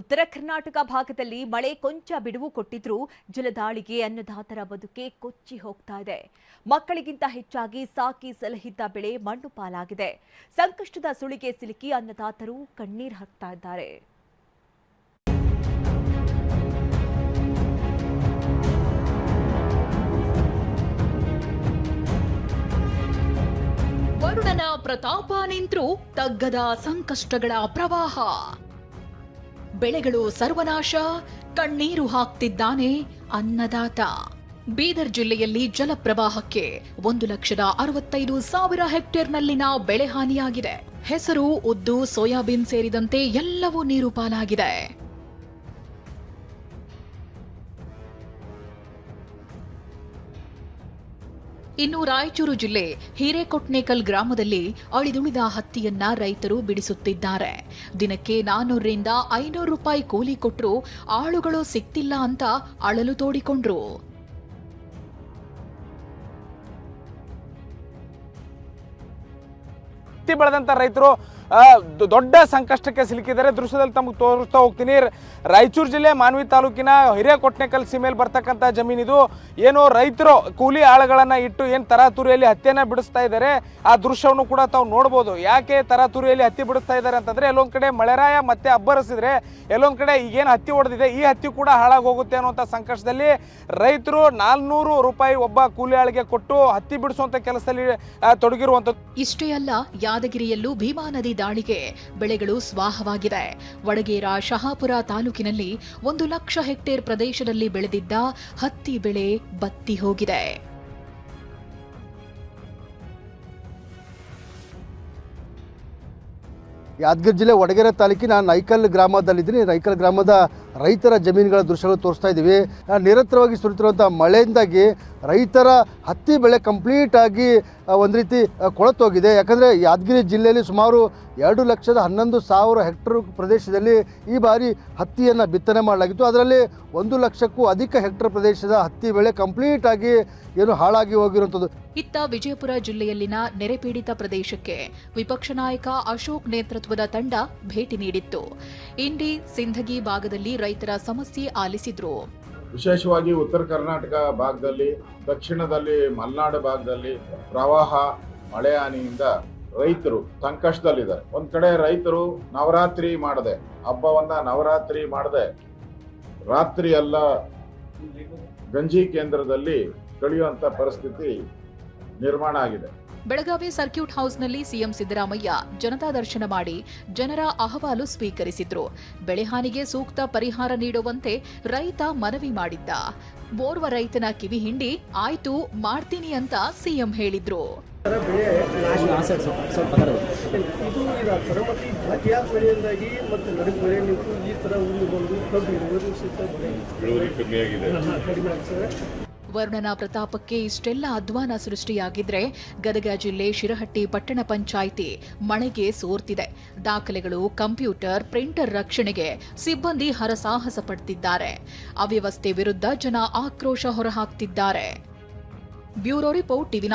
ಉತ್ತರ ಕರ್ನಾಟಕ ಭಾಗದಲ್ಲಿ ಮಳೆ ಕೊಂಚ ಬಿಡುವು ಕೊಟ್ಟಿದ್ರೂ ಜಲದಾಳಿಗೆ ಅನ್ನದಾತರ ಬದುಕೆ ಕೊಚ್ಚಿ ಹೋಗ್ತಾ ಇದೆ. ಮಕ್ಕಳಿಗಿಂತ ಹೆಚ್ಚಾಗಿ ಸಾಕಿ ಸಲಹಿದ್ದ ಬೆಳೆ ಮಣ್ಣು ಪಾಲಾಗಿದೆ. ಸಂಕಷ್ಟದ ಸುಳಿಗೆ ಸಿಲುಕಿ ಅನ್ನದಾತರು ಕಣ್ಣೀರು ಹಾಕ್ತಾ ಇದ್ದಾರೆ. ವರುಣನ ಪ್ರತಾಪ ನಿಂತ್ರು ತಗ್ಗದ ಸಂಕಷ್ಟಗಳ ಪ್ರವಾಹ. ಬೆಳೆಗಳು ಸರ್ವನಾಶ, ಕಣ್ಣೀರು ಹಾಕ್ತಿದ್ದಾನೆ ಅನ್ನದಾತ. ಬೀದರ್ ಜಿಲ್ಲೆಯಲ್ಲಿ ಜಲಪ್ರವಾಹಕ್ಕೆ ಒಂದು ಲಕ್ಷದ ಅರವತ್ತೈದು ಸಾವಿರ ಹೆಕ್ಟೇರ್ನಲ್ಲಿನ ಬೆಳೆ ಹಾನಿಯಾಗಿದೆ. ಹೆಸರು, ಉದ್ದು, ಸೋಯಾಬೀನ್ ಸೇರಿದಂತೆ ಎಲ್ಲವೂ ನೀರು ಪಾಲಾಗಿದೆ. ಇನ್ನು ರಾಯಚೂರು ಜಿಲ್ಲೆ ಹಿರೇಕೊಟ್ನೇಕಲ್ ಗ್ರಾಮದಲ್ಲಿ ಅಳಿದುಳಿದ ಹತ್ತಿಯನ್ನ ರೈತರು ಬಿಡಿಸುತ್ತಿದ್ದಾರೆ. ದಿನಕ್ಕೆ ನಾನೂರರಿಂದ ಐನೂರು ರೂಪಾಯಿ ಕೂಲಿ ಕೊಟ್ಟರು ಆಳುಗಳು ಸಿಕ್ತಿಲ್ಲ ಅಂತ ಅಳಲು ತೋಡಿಕೊಂಡ್ರು. ಬೆಳೆದಂತ ರೈತರು ದೊಡ್ಡ ಸಂಕಷ್ಟಕ್ಕೆ ಸಿಲುಕಿದ್ದಾರೆ ದೃಶ್ಯದಲ್ಲಿ ತಮಗೆ ತೋರಿಸ್ತಾ ಹೋಗ್ತೀನಿ. ರಾಯಚೂರು ಜಿಲ್ಲೆ ಮಾನ್ವಿ ತಾಲೂಕಿನ ಹಿರೇಕೊಟ್ನೆಕಲ್ ಸೀಮೆಯಲ್ಲಿ ಬರ್ತಕ್ಕಂಥ ಜಮೀನಿದು ಏನು ರೈತರು ಕೂಲಿ ಆಳುಗಳನ್ನು ಇಟ್ಟು ಏನು ತರಾತುರಿಯಲ್ಲಿ ಹತ್ತಿಯನ್ನು ಬಿಡಿಸ್ತಾ ಇದ್ದಾರೆ. ಆ ದೃಶ್ಯವನ್ನು ಕೂಡ ತಾವು ನೋಡ್ಬೋದು. ಯಾಕೆ ತರಾತುರಿಯಲ್ಲಿ ಹತ್ತಿ ಬಿಡಿಸ್ತಾ ಇದ್ದಾರೆ ಅಂತಂದ್ರೆ ಎಲ್ಲೊಂದ್ ಕಡೆ ಮಳೆರಾಯ ಮತ್ತೆ ಅಬ್ಬರಿಸಿದ್ರೆ ಎಲ್ಲೊಂದ್ ಕಡೆ ಈಗೇನು ಹತ್ತಿ ಹೊಡೆದಿದೆ ಈ ಹತ್ತಿ ಕೂಡ ಹಾಳಾಗೋಗುತ್ತೆ ಅನ್ನುವಂಥ ಸಂಕಷ್ಟದಲ್ಲಿ ರೈತರು ನಾಲ್ನೂರು ರೂಪಾಯಿ ಒಬ್ಬ ಕೂಲಿ ಆಳಿಗೆ ಕೊಟ್ಟು ಹತ್ತಿ ಬಿಡಿಸುವಂಥ ಕೆಲಸದಲ್ಲಿ ತೊಡಗಿರುವಂಥದ್ದು ಇಷ್ಟೇ ಅಲ್ಲ ಯಾದಗಿರಿಯಲ್ಲೂ ಭೀಮಾ ನದಿ ದಾಳಿಗೆ ಬೆಳೆಗಳು ಸ್ವಾಹವಾಗಿದೆ ವಡಗೇರ ಶಹಾಪುರ ತಾಲೂಕಿನಲ್ಲಿ ಒಂದು ಲಕ್ಷ ಹೆಕ್ಟೇರ್ ಪ್ರದೇಶದಲ್ಲಿ ಬೆಳೆದಿದ್ದ ಹತ್ತಿ ಬೆಳೆ ಬತ್ತಿ ಹೋಗಿದೆ. ಯಾದಗಿರಿ ಜಿಲ್ಲೆ ವಡಗೇರ ತಾಲೂಕಿನ ನೈಕಲ್ ಗ್ರಾಮದಲ್ಲಿದ್ದೀನಿ. ನೈಕಲ್ ಗ್ರಾಮದ ರೈತರ ಜಮೀನುಗಳ ದೃಶ್ಯಗಳು ತೋರಿಸ್ತಾ ಇದ್ದೀವಿ. ನಿರಂತರವಾಗಿ ಸುರಿತಿರುವಂಥ ಮಳೆಯಿಂದಾಗಿ ರೈತರ ಹತ್ತಿ ಬೆಳೆ ಕಂಪ್ಲೀಟ್ ಆಗಿ ಆ, ಒಂದು ರೀತಿ ಕೊಳತೋಗಿದೆ. ಯಾಕಂದರೆ ಯಾದಗಿರಿ ಜಿಲ್ಲೆಯಲ್ಲಿ ಸುಮಾರು ಎರಡು ಲಕ್ಷದ ಹನ್ನೊಂದು ಸಾವಿರ ಹೆಕ್ಟರ್ ಪ್ರದೇಶದಲ್ಲಿ ಈ ಬಾರಿ ಹತ್ತಿಯನ್ನು ಬಿತ್ತನೆ ಮಾಡಲಾಗಿತ್ತು. ಅದರಲ್ಲಿ ಒಂದು ಲಕ್ಷಕ್ಕೂ ಅಧಿಕ ಹೆಕ್ಟರ್ ಪ್ರದೇಶದ ಹತ್ತಿ ಬೆಳೆ ಕಂಪ್ಲೀಟಾಗಿ ಏನು ಹಾಳಾಗಿ ಹೋಗಿರುವಂಥದ್ದು ಇತ್ತ ವಿಜಯಪುರ ಜಿಲ್ಲೆಯಲ್ಲಿನ ನೆರೆಪೀಡಿತ ಪ್ರದೇಶಕ್ಕೆ ವಿಪಕ್ಷ ನಾಯಕ ಅಶೋಕ್ ನೇತೃತ್ವದ ತಂಡ ಭೇಟಿ ನೀಡಿತ್ತು. ಇಂಡಿ ಸಿಂಧಗಿ ಭಾಗದಲ್ಲಿ ರೈತರ ಸಮಸ್ಯೆ ಆಲಿಸಿದ್ರು. ವಿಶೇಷವಾಗಿ ಉತ್ತರ ಕರ್ನಾಟಕ ಭಾಗದಲ್ಲಿ, ದಕ್ಷಿಣದಲ್ಲಿ ಮಲೆನಾಡು ಭಾಗದಲ್ಲಿ ಪ್ರವಾಹ, ಮಳೆ ಹಾನಿಯಿಂದ ರೈತರು ಸಂಕಷ್ಟದಲ್ಲಿದ್ದಾರೆ. ಒಂದ್ ಕಡೆ ರೈತರು ನವರಾತ್ರಿ ಮಾಡದೆ, ಹಬ್ಬವನ್ನ ನವರಾತ್ರಿ ಮಾಡದೆ ರಾತ್ರಿ ಎಲ್ಲ ಗಂಜಿ ಕೇಂದ್ರದಲ್ಲಿ ಕಳೆಯುವಂತ ಪರಿಸ್ಥಿತಿ ನಿರ್ಮಾಣ ಆಗಿದೆ. ಬೆಳಗಾವಿ ಸರ್ಕ್ಯೂಟ್ ಹೌಸ್ನಲ್ಲಿ ಸಿಎಂ ಸಿದ್ದರಾಮಯ್ಯ ಜನತಾ ದರ್ಶನ ಮಾಡಿ ಜನರ ಅಹವಾಲು ಸ್ವೀಕರಿಸಿದ್ರು. ಬೆಳೆಹಾನಿಗೆ ಸೂಕ್ತ ಪರಿಹಾರ ನೀಡುವಂತೆ ರೈತ ಮನವಿ ಮಾಡಿದ್ದ. ಓರ್ವ ರೈತನ ಕಿವಿ ಹಿಂಡಿ ಆಯ್ತು ಮಾಡ್ತೀನಿ ಅಂತ ಸಿಎಂ ಹೇಳಿದ್ರು. ಇದು ಸರಮತಿ ಅತಿಯಾದ ಮಳೆಯಿಂದಾಗಿ ಮತ್ತು ನಡುಗೆ ಮಳೆ ನಿಂತು ಈ ಥರ ಉರುಳು ಬಂದು ಕಬ್ಬು ಇಳುವರಿ ಕಡಿಮೆ ಆಗ್ತದೆ ವರುಣನ ಪ್ರತಾಪಕ್ಕೆ ಇಷ್ಟೆಲ್ಲ ಅಧ್ವಾನ ಸೃಷ್ಟಿಯಾಗಿದ್ರೆ ಗದಗ ಜಿಲ್ಲೆ ಶಿರಹಟ್ಟಿ ಪಟ್ಟಣ ಪಂಚಾಯಿತಿ ಮಳೆಗೆ ಸೋರ್ತಿದೆ. ದಾಖಲೆಗಳು, ಕಂಪ್ಯೂಟರ್, ಪ್ರಿಂಟರ್ ರಕ್ಷಣೆಗೆ ಸಿಬ್ಬಂದಿ ಹರಸಾಹಸ ಪಡ್ತಿದ್ದಾರೆ. ಅವ್ಯವಸ್ಥೆ ವಿರುದ್ಧ ಜನ ಆಕ್ರೋಶ ಹೊರಹಾಕ್ತಿದ್ದಾರೆ. Bureau report TV